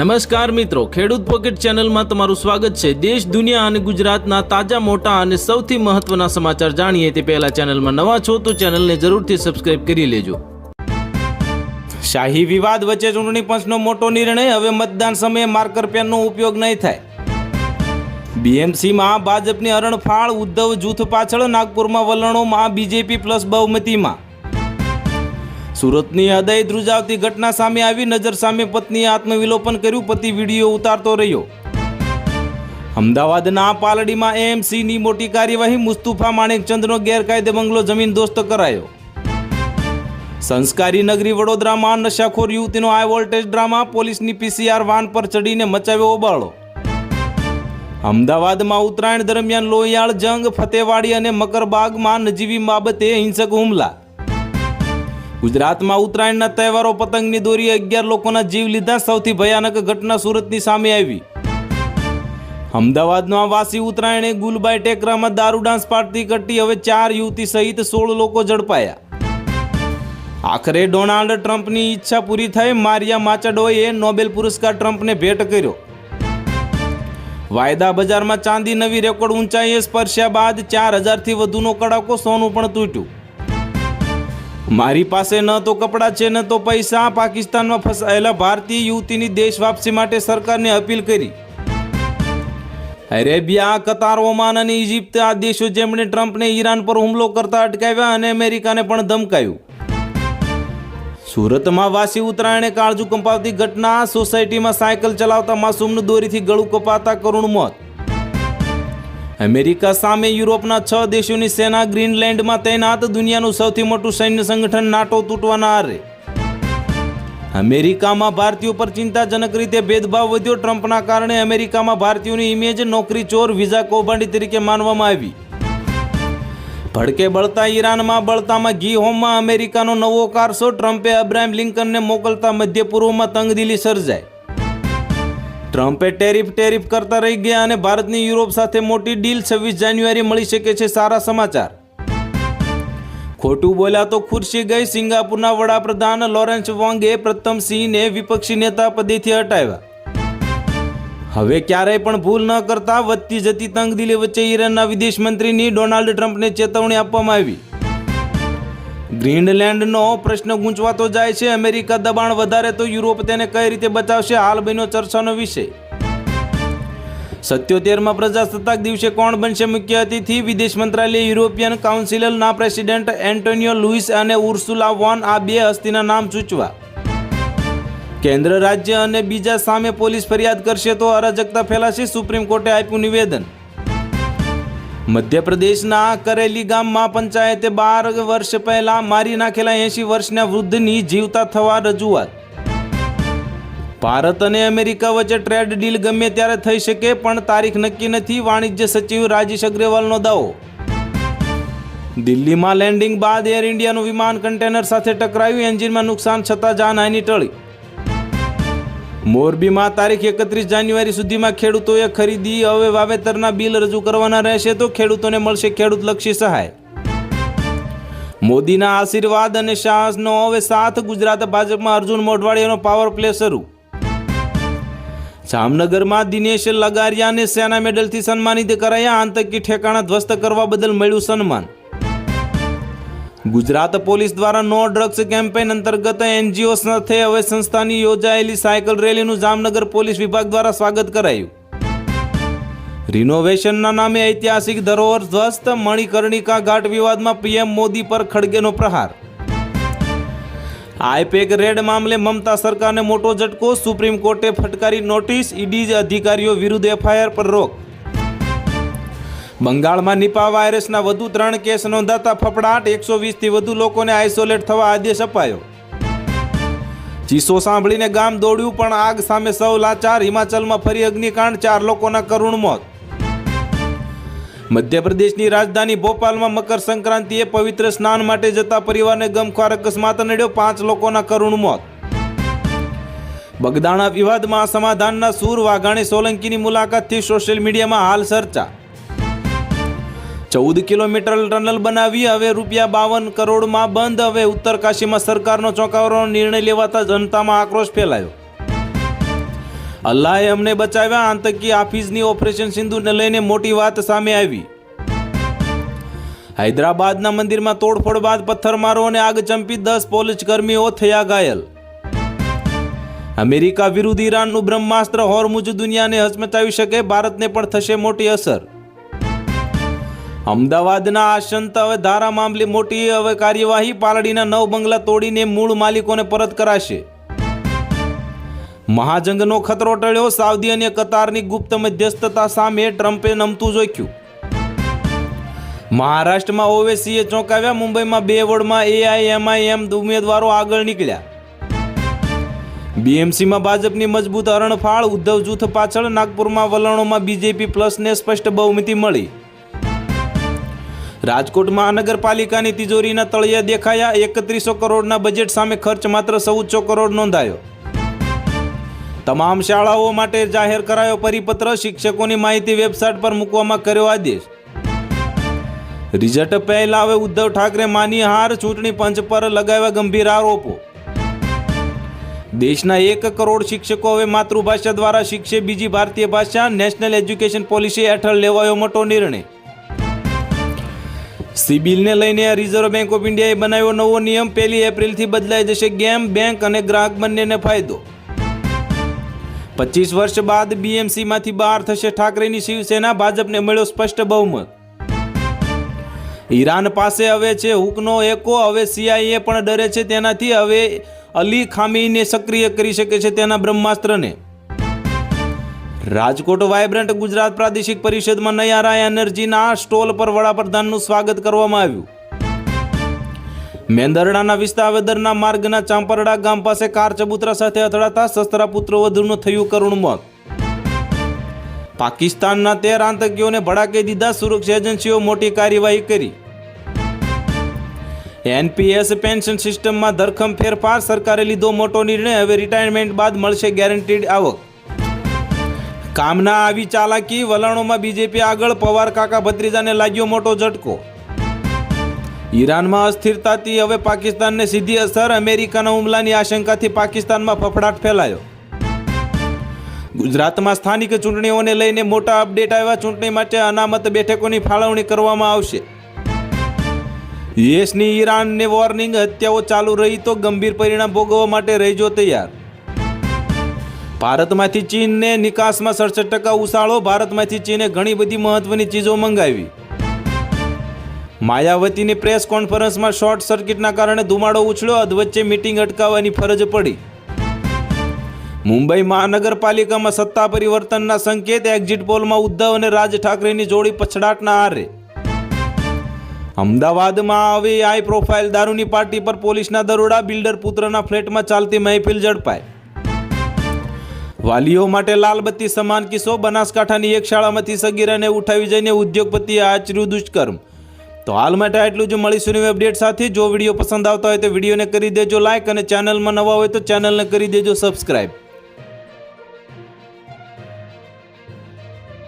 નમસ્કાર મિત્રો, ખેડૂત પોકેટ ચેનલમાં તમારું સ્વાગત છે. દેશ, દુનિયા અને ગુજરાતના તાજા, મોટા અને સૌથી મહત્વના સમાચાર જાણીએ તે પહેલા ચેનલમાં નવા છો તો ચેનલને જરૂરથી સબસ્ક્રાઇબ કરી લેજો. શાહી વિવાદ વચ્ચે ચૂંટણી પંચનો મોટો નિર્ણય, હવે મતદાન સમયે માર્કર પેનનો ઉપયોગ નહીં થાય. બીએમસીમાં ભાજપની હરણફાળ ઉદ્ધવ જૂથ પાછળ, નાગપુરમાં વલણોમાં બીજેપી પ્લસ બહુમતીમાં. સુરતની હૃદય ધ્રુજાવતી ઘટના સામે આવી નજર સામે પત્નીએ આત્મવિલોપન કર્યું, પતિ વીડિયો ઉતારતો રહ્યો. અમદાવાદના પાલડીમાં એએમસીની મોટી કાર્યવાહી, મુસ્તુફા માણેકચંદનો ગેરકાયદે બંગલો જમીન દોસ્ત કરાયો. સંસ્કારી નગરી વડોદરામાં નશાખોર યુવતીનો હાઈ વોલ્ટેજ ડ્રામા, પોલીસની પીસીઆર વાન પર ચડીને મચાવ્યો ઓબાળો અમદાવાદમાં ઉત્તરાયણ દરમિયાન લોહિયાળ, જંગ, ફતેવાડી અને મકરબાગમાં નજીવી બાબતે હિંસક હુમલા. ગુજરાતમાં ઉત્તરાયણના તહેવારો પતંગની દોરી અગિયાર લોકોના જીવ લીધા. સૌથી ભયાનક ઘટના સુરતની સામે આવી. અમદાવાદમાં વાસી ઉત્તરાયણે ગુલબાઈ ટેકરામાં દારૂ ડાન્સ પાર્ટી કરતી હવે ચાર યુવતી સહિત સોળ લોકો ઝડપાયા. આખરે ડોનાલ્ડ ટ્રમ્પની ઈચ્છા પૂરી થઈ. મારિયા માચાડોએ નોબેલ પુરસ્કાર ટ્રમ્પને ભેટ કર્યો. વાયદા બજારમાં ચાંદી નવી રેકોર્ડ ઊંચાઈએ સ્પર્શ્યા બાદ ચાર હજારથી વધુનો કડાકો સોનું પણ તૂટ્યું. મારી પાસે ન તો કપડાં છે, ન તો પૈસા. પાકિસ્તાનમાં ફસાયેલા ભારતીય યુવતીની દેશ વાપસી માટે સરકારને અપીલ કરી. અરેબિયા, કતાર, ઓમાન અને ઇજિપ્ત આ દેશો જેમણે ટ્રમ્પને ઈરાન પર હુમલો કરતા અટકાવ્યા અને અમેરિકાને પણ ધમકાયું. સુરતમાં વાસી ઉત્તરાયણે કાળજુ કંપાવતી ઘટના. સોસાયટીમાં સાયકલ ચલાવતા માસૂમનું દોરીથી ગળું કપાતા કરુણ મોત. અમેરિકા સામે યુરોપના છ દેશોની સેના ગ્રીનલેન્ડમાં તૈનાત દુનિયાનું સૌથી મોટું સૈન્ય સંગઠન નાટો તૂટવાના આરે અમેરિકામાં ભારતીયો પર ચિંતાજનક રીતે ભેદભાવ વધ્યો ટ્રમ્પના કારણે અમેરિકામાં ભારતીયોની ઇમેજ નોકરી ચોર વિઝા કૌભાંડી તરીકે માનવામાં આવી. ભડકે બળતા ઈરાનમાં, બળતામાં ઘી હોમમાં અમેરિકાનો નવો કારસો ટ્રમ્પે અબ્રાહિમ લિંકનને મોકલતા મધ્ય પૂર્વમાં તંગદિલી સર્જાય ટ્રમ્પે ટેરિફ ટેરિફ કરતા રહી ગયા અને ભારતની યુરોપ સાથે મોટી ડીલ છવ્વીસ જાન્યુઆરી મળી શકે છે સારા સમાચાર. ખોટું બોલ્યા તો ખુરશી ગઈ સિંગાપુરના વડાપ્રધાન લોરેન્સ વોંગે પ્રથમ સિંહને વિપક્ષી નેતા પદેથી હટાવ્યા. હવે ક્યારેય પણ ભૂલ ન કરતા વધતી જતી તંગદિલી વચ્ચે ઈરાનના વિદેશ મંત્રીની ડોનાલ્ડ ટ્રમ્પને ચેતવણી આપવામાં આવી. ગ્રીનલેન્ડનો પ્રશ્ન ગૂંચવાતો જાય છે. અમેરિકા દબાણ વધારે તો યુરોપ તેને કઈ રીતે બચાવશે? હાલ બન્યો ચર્ચાનો વિષય. સત્યોતેરમાં પ્રજાસત્તાક દિવસે કોણ બનશે મુખ્ય અતિથિ? વિદેશ મંત્રાલય, યુરોપિયન કાઉન્સિલના પ્રેસિડેન્ટ એન્ટોનિયો લુઇસ અને ઉર્સુલા વોન આ બે હસ્તીના નામ સૂચવા. કેન્દ્ર રાજ્ય અને બીજા સામે પોલીસ ફરિયાદ કરશે તો અરાજકતા ફેલાશે. સુપ્રીમ કોર્ટે આપ્યું નિવેદન. મધ્યપ્રદેશના કરેલી ગામમાં પંચાયતે બાર વર્ષ પહેલા મારી નાખેલા એંશી વર્ષના વૃદ્ધની જીવતા થવા રજૂઆત. ભારત અને અમેરિકા વચ્ચે ટ્રેડ ડીલ ગમે ત્યારે થઈ શકે, પણ તારીખ નક્કી નથી, વાણિજ્ય સચિવ રાજેશ અગ્રવાલનો દાવો. દિલ્હીમાં લેન્ડિંગ બાદ એર ઇન્ડિયાનું વિમાન કન્ટેનર સાથે ટકરાયું, એન્જિનમાં નુકસાન છતાં જાનહાની ટળી. મોરબીમાં તારીખ એકત્રીસ જાન્યુઆરી સુધીમાં ખેડૂતોએ ખરીદી, હવે વાવેતરના બિલ રજૂ કરવાના રહેશે તો ખેડૂતોને મળશે ખેડૂતલક્ષી સહાય. મોદીના આશીર્વાદ અને સાહસનો હવે સાથ ગુજરાત ભાજપમાં અર્જુન મોઢવાડિયાનો પાવર પ્લે શરૂ. જામનગરમાં દિનેશ લગારિયાને સેના મેડલથી સન્માનિત કરાયા, આતંકી ઠેકાણા ધ્વસ્ત કરવા બદલ મળ્યું સન્માન. ગુજરાત પોલીસ દ્વારા નો ડ્રગ્સ કેમ્પેઇન અંતર્ગત એનજીઓ સાથે હવે સંસ્થાની યોજાયેલી સાયકલ રેલીનું જામનગર પોલીસ વિભાગ દ્વારા સ્વાગત કરાયું. રિનોવેશનના નામે ઐતિહાસિક ધરોહર ધ્વસ્ત મણિકર્ણિકા ઘાટ વિવાદમાં પીએમ મોદી પર ખડગેનો પ્રહાર. આઈપેક રેડ મામલે મમતા સરકારને મોટો ઝટકો, સુપ્રીમ કોર્ટે ફટકારી નોટિસ, ઈડી અધિકારીઓ વિરુદ્ધ એફઆઈઆર પર રોક. બંગાળમાં નિપા વાયરસના વધુ ત્રણ કેસ નોંધાતા ફફડાટ. એકસો વીસથી વધુ લોકોને આઇસોલેટ થવા આદેશ અપાયો. ચીસો સાંભળીને ગામ દોડ્યું, પણ આગ સામે સૌ લાચાર. હિમાચલમાં ફરી અગ્નિકાંડ, ચાર લોકોના કરુણ મોત. મધ્યપ્રદેશની રાજધાની ભોપાલમાં મકર સંક્રાંતિએ પવિત્ર સ્નાન માટે જતા પરિવારને ગમખ્વાર અકસ્માત નડ્યો, પાંચ લોકોના કરુણ મોત. બગદાણા વિવાદમાં સમાધાનના સૂર વાઘાણી સોલંકીની મુલાકાતથી સોશિયલ મીડિયામાં હાલ ચર્ચા. ચૌદ કિલોમીટર ટનલ બનાવી, હવે રૂપિયા બાવન કરોડમાં બંધ. હવે ઉત્તર કાશીમાં સરકારનો ચોંકાવવાનો નિર્ણય લેવાતા જનતામાં આક્રોશ ફેલાયો. અલ્લાહે અમને બચાવ્યા. આતંકી હાફિઝની ઓપરેશન સિંધુને લઈને મોટી વાત સામે આવી. હૈદરાબાદના મંદિરમાં તોડફોડ બાદ પથ્થરમારો અને આગ ચંપી દસ પોલીસ કર્મીઓ થયા ઘાયલ. અમેરિકા વિરુદ્ધ ઈરાનનું બ્રહ્માસ્ત્ર હોર્મુજ દુનિયાને હચમચાવી શકે. ભારતને પણ થશે મોટી અસર. અમદાવાદના આશંત હવે ધારા મામલે મોટી હવે કાર્યવાહી, પાલડીના નવ બંગલા તોડીને મૂળ માલિકોને પરત કરાશે. મહાજંગનો ખતરો ટળ્યો, સાઉદી અને કતારની ગુપ્ત મધ્યસ્થતા સામે ટ્રમ્પે નમતું જોખ્યું. મહારાષ્ટ્રમાં ઓવેસીએ ચોંકાવ્યા, મુંબઈમાં બે વોર્ડમાં એઆઈએમઆઈએમ ઉમેદવારો આગળ નીકળ્યા. બીએમસીમાં ભાજપની મજબૂત હરણફાળ, ઉદ્ધવ જૂથ પાછળ, નાગપુરમાં વલણોમાં બીજેપી પ્લસને સ્પષ્ટ બહુમતી મળી. રાજકોટ મહાનગરપાલિકાની તિજોરીના તળિયા દેખાયા એકત્રીસો કરોડના બજેટ સામે ખર્ચ માત્ર ચૌદસો કરોડ નોંધાયો. તમામ શાળાઓ માટે જાહેર કરાયો પરિપત્ર શિક્ષકોની માહિતી વેબસાઇટ પર મૂકવામાં કર્યો આદેશ. રિઝલ્ટ પહેલા હવે ઉદ્ધવ ઠાકરે માની હાર, ચૂંટણી પંચ પર લગાવ્યા ગંભીર આરોપો. દેશના એક કરોડ શિક્ષકો હવે માતૃભાષા દ્વારા શિક્ષે બીજી ભારતીય ભાષા. નેશનલ એજ્યુકેશન પોલિસી હેઠળ લેવાયો મોટો નિર્ણય. સિબિલને લઈને રિઝર્વ બેંક ઓફ ઇન્ડિયાએ બનાવ્યો નવો નિયમ. પહેલી એપ્રિલથી બદલાઈ જશે ગેમ, બેંક અને ગ્રાહક બંનેને ફાયદો. પચીસ વર્ષ બાદ બીએમસીમાંથી બહાર થશે ઠાકરેની શિવસેના. ભાજપને મળ્યો સ્પષ્ટ બહુમત. ઈરાન પાસે હવે છે હુકનો એકો. હવે સીઆઈએ પણ ડરે છે તેનાથી. હવે અલી ખામીને સક્રિય કરી શકે છે તેના બ્રહ્માસ્ત્રને. રાજકોટ વાયબ્રન્ટ ગુજરાત પ્રાદેશિક પરિષદમાં નયારા એનર્જીના સ્ટોલ પર વડાપ્રધાનનું સ્વાગત કરવામાં આવ્યું. મેંદરડાના વિસ્તાવેદરના માર્ગના ચાંપરડા ગામ પાસે કાર ચબૂતરા સાથે અથડાતા સસ્તરા પુત્ર વધુનું થયું કરુણ મોત. પાકિસ્તાનના તેર આતંકીઓને ભડાકે દીધા સુરક્ષા એજન્સીઓ મોટી કાર્યવાહી કરી. એનપીએસ પેન્શન સિસ્ટમમાં ધરખમ ફેરફાર, સરકારે લીધો મોટો નિર્ણય, હવે રિટાયરમેન્ટ બાદ મળશે ગેરંટીડ આવક. કામના આવી ચાલાકી, વલણોમાં બીજેપી આગળ, પવાર કાકા ભત્રીજાને લાગ્યો મોટો ઝટકો. ઈરાનમાં અસ્થિરતાથી હવે પાકિસ્તાનને સીધી અસર, અમેરિકાના હુમલાની આશંકાથી પાકિસ્તાનમાં ફફડાટ ફેલાયો. ગુજરાતમાં સ્થાનિક ચૂંટણીઓને લઈને મોટા અપડેટ આવ્યા, ચૂંટણી માટે અનામત બેઠકોની ફાળવણી કરવામાં આવશે. યુએસની ઈરાનને વોર્નિંગ, હત્યાઓ ચાલુ રહી તો ગંભીર પરિણામ ભોગવવા માટે રહેજો તૈયાર. ભારતમાંથી ચીનને નિકાસમાં સડસઠ ટકા ઉછાળો, ભારતમાંથી ચીને ઘણી બધી મહત્વની ચીજો મંગાવી. માયાવતીની પ્રેસ કોન્ફરન્સમાં શોર્ટ સર્કિટના કારણે ધુમાડો ઉછળ્યો અધવચ્ચે મિટિંગ અટકાવવાની ફરજ પડી. મુંબઈ મહાનગરપાલિકામાં સત્તા પરિવર્તનના સંકેત, એક્ઝિટ પોલમાં ઉદ્ધવ અને રાજ ઠાકરેની જોડી પછડાટના આરે. અમદાવાદમાં આવી હાઈ પ્રોફાઇલ દારૂની પાર્ટી પર પોલીસના દરોડા, બિલ્ડર પુત્રના ફ્લેટમાં ચાલતી મહેફિલ ઝડપાઈ. વાલીઓ માટે લાલબત્તી સમાન કિસ્સો બનાસકાંઠાની એક શાળામાંથી સગીરાને ઉઠાવી જઈને ઉદ્યોગપતિએ આચર્યું દુષ્કર્મ. તો હાલ માટે આટલું જ. મળીશું નવી અપડેટ સાથે. જો વીડિયો પસંદ આવતા હોય તો વિડીયોને કરી દેજો લાઇક અને ચેનલમાં નવા હોય તો ચેનલને કરી દેજો સબસ્ક્રાઈબ